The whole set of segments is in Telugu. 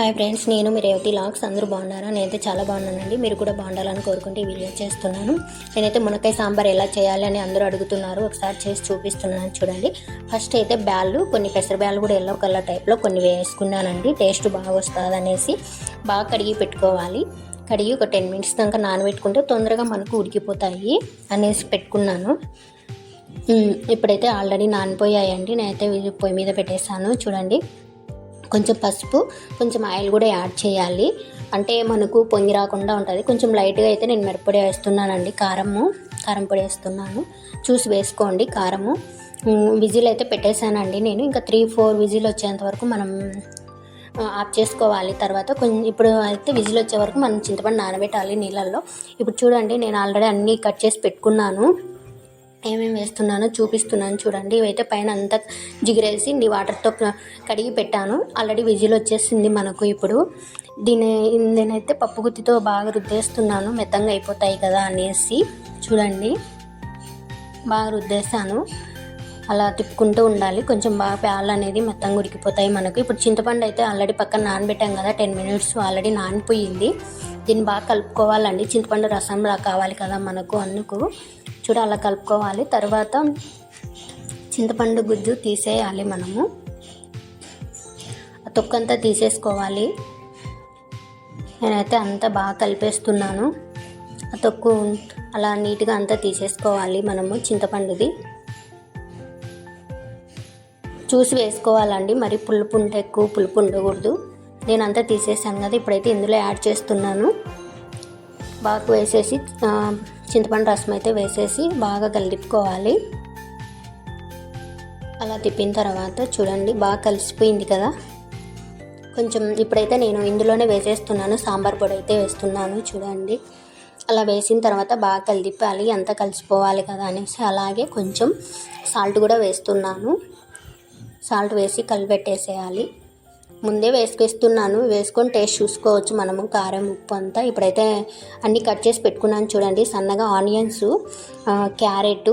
హాయ్ ఫ్రెండ్స్ నేను మీ రేవతి లాక్స్. అందరూ బాగున్నారా? నేనైతే చాలా బాగున్నానండి. మీరు కూడా బాగుండాలని కోరుకుంటే ఈ వీడియో చేస్తున్నాను. నేనైతే మునక్కాయ సాంబార్ ఎలా చేయాలి అని అందరూ అడుగుతున్నారు. ఒకసారి చేసి చూపిస్తున్నాను చూడండి. ఫస్ట్ అయితే బ్యాళ్ళు కొన్ని పెసర బ్యాళ్ళు కూడా ఎల్లో కలర్ టైప్లో కొన్ని వేసుకున్నానండి. టేస్ట్ బాగా వస్తుంది అనేసి బాగా కడిగి పెట్టుకోవాలి. కడిగి ఒక టెన్ మినిట్స్ దాకా నానబెట్టుకుంటే తొందరగా మనకు ఉడికిపోతాయి అనేసి పెట్టుకున్నాను. ఇప్పుడైతే ఆల్రెడీ నానిపోయాయండి. నేనైతే పొయ్యి మీద పెట్టేశాను. చూడండి. కొంచెం పసుపు కొంచెం ఆయిల్ కూడా యాడ్ చేయాలి. అంటే మనకు పొంగి రాకుండా ఉంటుంది. కొంచెం లైట్గా అయితే నేను మిరప్పొడి వేస్తున్నానండి. కారము కారం పొడి వేస్తున్నాను. చూసి వేసుకోండి కారము. విజిల్ అయితే పెట్టేశానండి నేను. ఇంకా త్రీ ఫోర్ విజిల్ వచ్చేంత వరకు మనం ఆఫ్ చేసుకోవాలి. తర్వాత కొంచెం ఇప్పుడు అయితే విజిల్ వచ్చే వరకు మనం చింతపండు నానబెట్టాలి నీళ్ళల్లో. ఇప్పుడు చూడండి నేను ఆల్రెడీ అన్నీ కట్ చేసి పెట్టుకున్నాను. ఏమేమి వేస్తున్నానో చూపిస్తున్నాను చూడండి. ఇవైతే పైన అంతా జిగిరేసి నీ వాటర్తో కడిగి పెట్టాను. ఆల్రెడీ విజిల్ వచ్చేసింది మనకు ఇప్పుడు. దీని నేనైతే పప్పు గుత్తితో బాగా రుద్దేస్తున్నాను. మెత్తంగా అయిపోతాయి కదా అనేసి చూడండి. బాగా రుద్దేశాను. అలా తిప్పుకుంటూ ఉండాలి. కొంచెం బాగా ప్యాలు అనేది మెత్తంగా ఉడికిపోతాయి మనకు. ఇప్పుడు చింతపండు అయితే ఆల్రెడీ పక్కన నానబెట్టాం కదా టెన్ మినిట్స్ ఆల్రెడీ నానిపోయింది. దీన్ని బాగా కలుపుకోవాలండి. చింతపండు రసం రా కావాలి కదా మనకు అందుకు. చూడు అలా కలుపుకోవాలి. తర్వాత చింతపండు గుజ్జు తీసేయాలి మనము. ఆ తొక్కంతా తీసేసుకోవాలి. నేనైతే అంతా బాగా కలిపేస్తున్నాను. ఆ తొక్కు అలా నీట్గా అంతా తీసేసుకోవాలి మనము చింతపండుది. చూసి వేసుకోవాలండి. మరి పులుపు ఉంటే ఎక్కువ పులుపు ఉండకూడదు. నేను అంతా తీసేసాను కదా ఇప్పుడైతే ఇందులో యాడ్ చేస్తున్నాను. బాగా వేసేసి చింతపండు రసం అయితే వేసేసి బాగా కలిపుకోవాలి. అలా తిప్పిన తర్వాత చూడండి బాగా కలిసిపోయింది కదా. కొంచెం ఇప్పుడైతే నేను ఇందులోనే వేసేస్తున్నాను సాంబార్ పొడి అయితే వేస్తున్నాను చూడండి. అలా వేసిన తర్వాత బాగా కలిపాలి అంతా కలిసిపోవాలి కదా అనేసి అలాగే కొంచెం సాల్ట్ కూడా వేస్తున్నాను. సాల్ట్ వేసి కలిపెట్టేసేయాలి. ముందే వేసుకేస్తున్నాను. వేసుకొని టేస్ట్ చూసుకోవచ్చు మనము. కారం ఉప్పు అంతా. ఇప్పుడైతే అన్నీ కట్ చేసి పెట్టుకున్నాను చూడండి. సన్నగా ఆనియన్స్ క్యారెట్.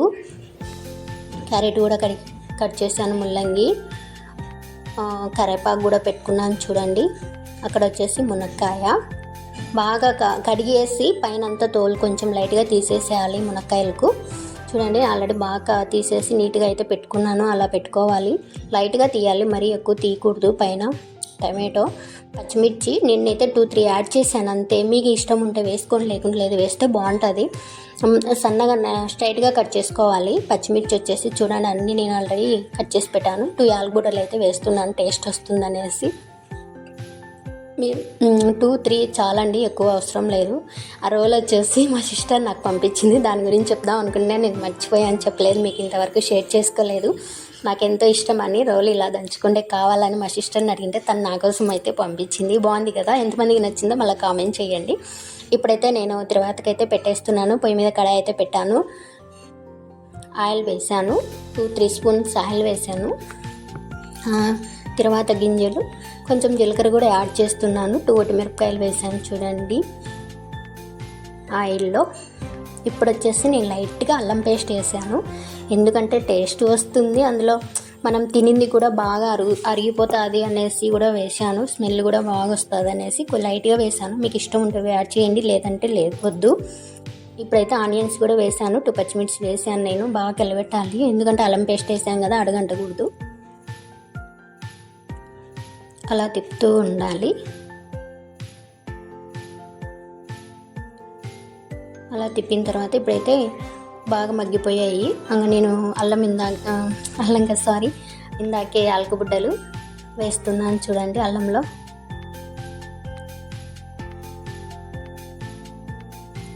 క్యారెట్ కూడా కడి కట్ చేశాను ముల్లంగి. కరేపాకు కూడా పెట్టుకున్నాను చూడండి. అక్కడ వచ్చేసి మునక్కాయ. బాగా క- కడిగేసి పైన అంతా తోలు కొంచెం లైట్గా తీసేసేయాలి మునక్కాయలకు. చూడండి ఆల్రెడీ బాగా తీసేసి నీట్గా అయితే పెట్టుకున్నాను. అలా పెట్టుకోవాలి. లైట్గా తీయాలి. మరీ ఎక్కువ తీయకూడదు పైన. టమాటో పచ్చిమిర్చి నిన్నైతే టూ త్రీ యాడ్ చేశాను. అంతే మీకు ఇష్టం ఉంటే వేసుకోండి లేకుండా లేదు వేస్తే బాగుంటుంది. సన్నగా స్ట్రైట్గా కట్ చేసుకోవాలి. పచ్చిమిర్చి వచ్చేసి చూడండి అన్ని నేను ఆల్రెడీ కట్ చేసి పెట్టాను. టూ ఆలుగూడలు అయితే వేస్తున్నాను టేస్ట్ వస్తుందనేసి. మీరు టూ త్రీ చాలండి ఎక్కువ అవసరం లేదు. ఆ రోల్ వచ్చేసి మా సిస్టర్ నాకు పంపించింది. దాని గురించి చెప్దాం అనుకుంటే నేను మర్చిపోయాను చెప్పలేదు మీకు ఇంతవరకు షేర్ చేసుకోలేదు. నాకు ఎంతో ఇష్టం అని రోలు ఇలా దంచుకుంటే కావాలని మా సిస్టర్ని అడిగింటే తను నా కోసం అయితే పంపించింది. బాగుంది కదా? ఎంతమందికి నచ్చిందో మళ్ళీ కామెంట్ చేయండి. ఇప్పుడైతే నేను తర్వాతకైతే పెట్టేస్తున్నాను. పొయ్యి మీద కడాయి అయితే పెట్టాను. ఆయిల్ వేసాను టూ త్రీ స్పూన్స్ ఆయిల్ వేసాను తర్వాత గింజలు. కొంచెం జీలకర్ర కూడా యాడ్ చేస్తున్నాను. టూ మిరపకాయలు వేసాను చూడండి. ఆయిల్లో ఇప్పుడు వచ్చేసి నేను లైట్గా అల్లం పేస్ట్ వేసాను. ఎందుకంటే టేస్ట్ వస్తుంది. అందులో మనం తినింది కూడా బాగా అరుగు అరిగిపోతుంది అనేసి కూడా వేసాను స్మెల్ కూడా బాగా వస్తుంది అనేసి లైట్గా వేసాను మీకు ఇష్టం ఉంటుంది యాడ్ చేయండి. లేదంటే లేదు వద్దు. ఇప్పుడైతే ఆనియన్స్ కూడా వేసాను టూ పచ్చిమిర్చి వేసాను నేను. బాగా కలబెట్టాలి ఎందుకంటే అల్లం పేస్ట్ వేసాను కదా అడగంటకూడదు. అలా తిప్పుతూ ఉండాలి. అలా తిప్పిన తర్వాత ఇప్పుడైతే బాగా మగ్గిపోయాయి. అంగ నేను అల్లం ఇందా అల్లం కదా సారీ ఇందాకే ఆలకబుడ్డలు వేస్తున్నాను చూడండి అల్లంలో.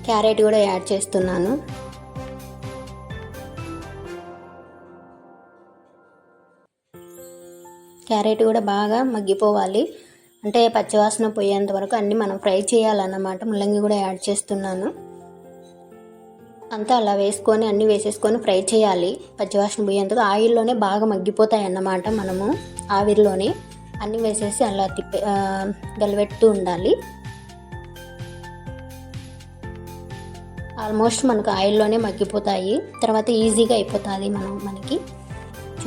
క్యారెట్ కూడా యాడ్ చేస్తున్నాను. క్యారెట్ కూడా బాగా మగ్గిపోవాలి. అంటే పచ్చివాసన పోయేంత వరకు అన్నీ మనం ఫ్రై చేయాలన్నమాట. ముల్లంగి కూడా యాడ్ చేస్తున్నాను. అంతా అలా వేసుకొని అన్నీ వేసేసుకొని ఫ్రై చేయాలి. పచ్చివాసన పోయేంతగా ఆయిల్లోనే బాగా మగ్గిపోతాయి అన్నమాట మనము ఆవిరిలోనే. అన్నీ వేసేసి అలా తిప్పి ఆ, గలబెడుతూ ఉండాలి. ఆల్మోస్ట్ మనకు ఆయిల్లోనే మగ్గిపోతాయి. తర్వాత ఈజీగా అయిపోతుంది మనం మనకి.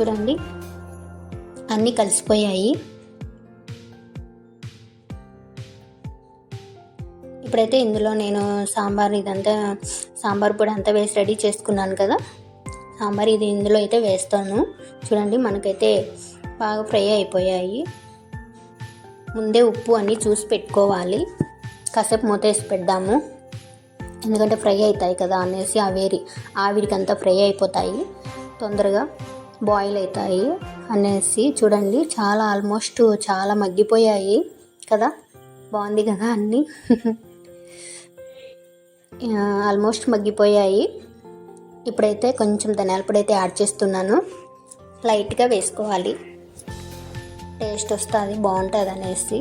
చూడండి. అన్నీ కలిసిపోయాయి. ఇప్పుడైతే ఇందులో నేను సాంబార్ ఇదంతా సాంబార్ పొడి అంతా వేసి రెడీ చేసుకున్నాను కదా. సాంబార్ ఇది ఇందులో అయితే వేస్తాను. చూడండి మనకైతే బాగా ఫ్రై అయిపోయాయి. ముందే ఉప్పు అన్నీ చూసి పెట్టుకోవాలి. కాసేపు మూతేసి పెడదాము. ఎందుకంటే ఫ్రై అవుతాయి కదా అనేసి ఆవేరి ఆవిరికంతా ఫ్రై అయిపోతాయి. తొందరగా బాయిల్ అవుతాయి అనేసి చూడండి చాలా ఆల్మోస్ట్ చాలా మగ్గిపోయాయి కదా. బాగుంది కదా అన్నీ? ఆల్మోస్ట్ మగ్గిపోయాయి. ఇప్పుడైతే కొంచెం ధనియాల పొడి అయితే యాడ్ చేస్తున్నాను. లైట్గా వేసుకోవాలి. టేస్ట్ వస్తుంది బాగుంటుంది అనేసి.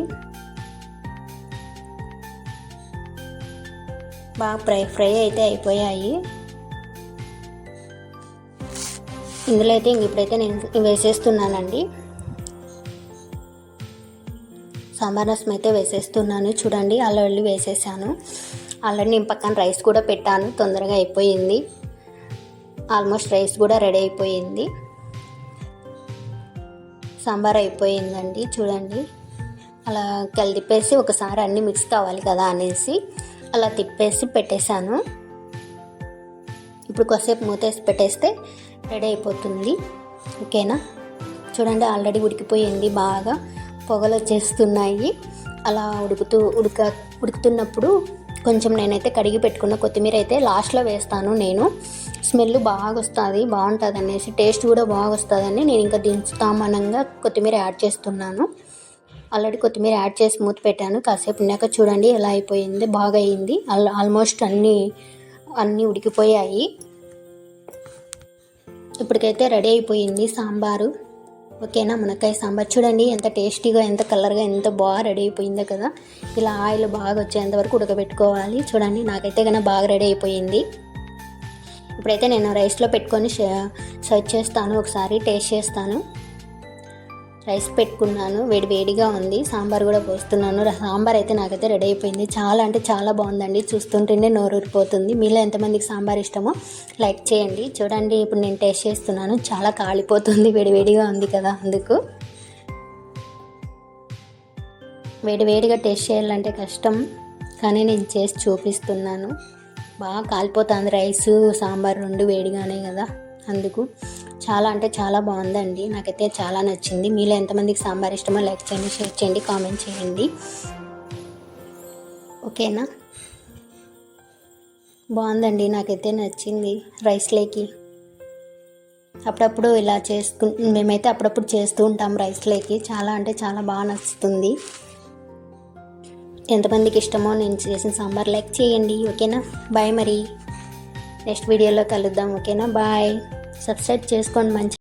బాగా ఫ్రై ఫ్రై అయితే అయిపోయాయి. ఇందులో అయితే ఇంక ఇప్పుడైతే నేను వేసేస్తున్నానండి. సాంబార్ రసం అయితే వేసేస్తున్నాను. చూడండి అల్లుల్లి వేసేసాను. ఆల్రెడీ నేను పక్కన రైస్ కూడా పెట్టాను తొందరగా అయిపోయింది. ఆల్మోస్ట్ రైస్ కూడా రెడీ అయిపోయింది. సాంబార్ అయిపోయిందండి చూడండి. అలా కలిపేసి ఒకసారి అన్నీ మిక్స్ కావాలి కదా అనేసి అలా తిప్పేసి పెట్టేశాను. ఇప్పుడు కొద్దిసేపు మూతేసి పెట్టేస్తే రెడీ అయిపోతుంది. ఓకేనా? చూడండి ఆల్రెడీ ఉడికిపోయింది బాగా. పొగలు వచ్చేస్తున్నాయి. అలా ఉడుకుతూ ఉడక ఉడుకుతున్నప్పుడు కొంచెం నేనైతే కడిగి పెట్టుకున్న కొత్తిమీర అయితే లాస్ట్లో వేస్తాను నేను. స్మెల్ బాగా వస్తుంది బాగుంటుంది అనేసి టేస్ట్ కూడా బాగా వస్తుందని నేను ఇంకా దించుతామనంగా కొత్తిమీర యాడ్ చేస్తున్నాను. ఆల్రెడీ కొత్తిమీర యాడ్ చేసి మూత పెట్టాను కాసేపు ఉన్నాక చూడండి ఎలా అయిపోయింది బాగా అయింది ఆల్మోస్ట్ అన్నీ అన్నీ ఉడికిపోయాయి. ఇప్పటికైతే రెడీ అయిపోయింది సాంబారు. ఓకేనా? మునక్కాయ సాంబార్. చూడండి ఎంత టేస్టీగా ఎంత కలర్గా ఎంత బాగా రెడీ అయిపోయిందో కదా. ఇలా ఆయిల్ బాగా వచ్చేంత వరకు ఉడకబెట్టుకోవాలి. చూడండి నాకైతే కన్నా బాగా రెడీ అయిపోయింది. ఇప్పుడైతే నేను రైస్లో పెట్టుకొని సర్వ్ చేస్తాను. ఒకసారి టేస్ట్ చేస్తాను. రైస్ పెట్టుకున్నాను. వేడి వేడిగా ఉంది. సాంబార్ కూడా పోస్తున్నాను. సాంబార్ అయితే నాకైతే రెడీ అయిపోయింది. చాలా అంటే చాలా బాగుందండి. చూస్తుంటేనే నోరు ఊరిపోతుంది. మీలో ఎంతమందికి సాంబార్ ఇష్టమో లైక్ చేయండి. చూడండి ఇప్పుడు నేను టేస్ట్ చేస్తున్నాను. చాలా కాలిపోతుంది. వేడివేడిగా ఉంది కదా అందుకు. వేడివేడిగా టేస్ట్ చేయాలంటే కష్టం. కానీ నేను చేసి చూపిస్తున్నాను. బాగా కాలిపోతుంది రైస్ సాంబార్ రెండు వేడిగానే కదా అందుకు. చాలా అంటే చాలా బాగుందండి. నాకైతే చాలా నచ్చింది. మీలో ఎంతమందికి సాంబార్ ఇష్టమో లైక్ చేయండి షేర్ చేయండి కామెంట్ చేయండి. ఓకేనా? బాగుందండి. నాకైతే నచ్చింది రైస్లేకి అప్పుడప్పుడు ఇలా చేసుకు మేమైతే అప్పుడప్పుడు చేస్తూ ఉంటాం రైస్లేకి చాలా అంటే చాలా బాగా నచ్చుతుంది. ఎంతమందికి ఇష్టమో నేను చేసిన సాంబార్ లైక్ చేయండి. ఓకేనా? బాయ్ మరి. నెక్స్ట్ వీడియోలో కలుద్దాం. ఓకేనా? బాయ్. సబ్స్క్రైబ్ చేసుకోండి మంచి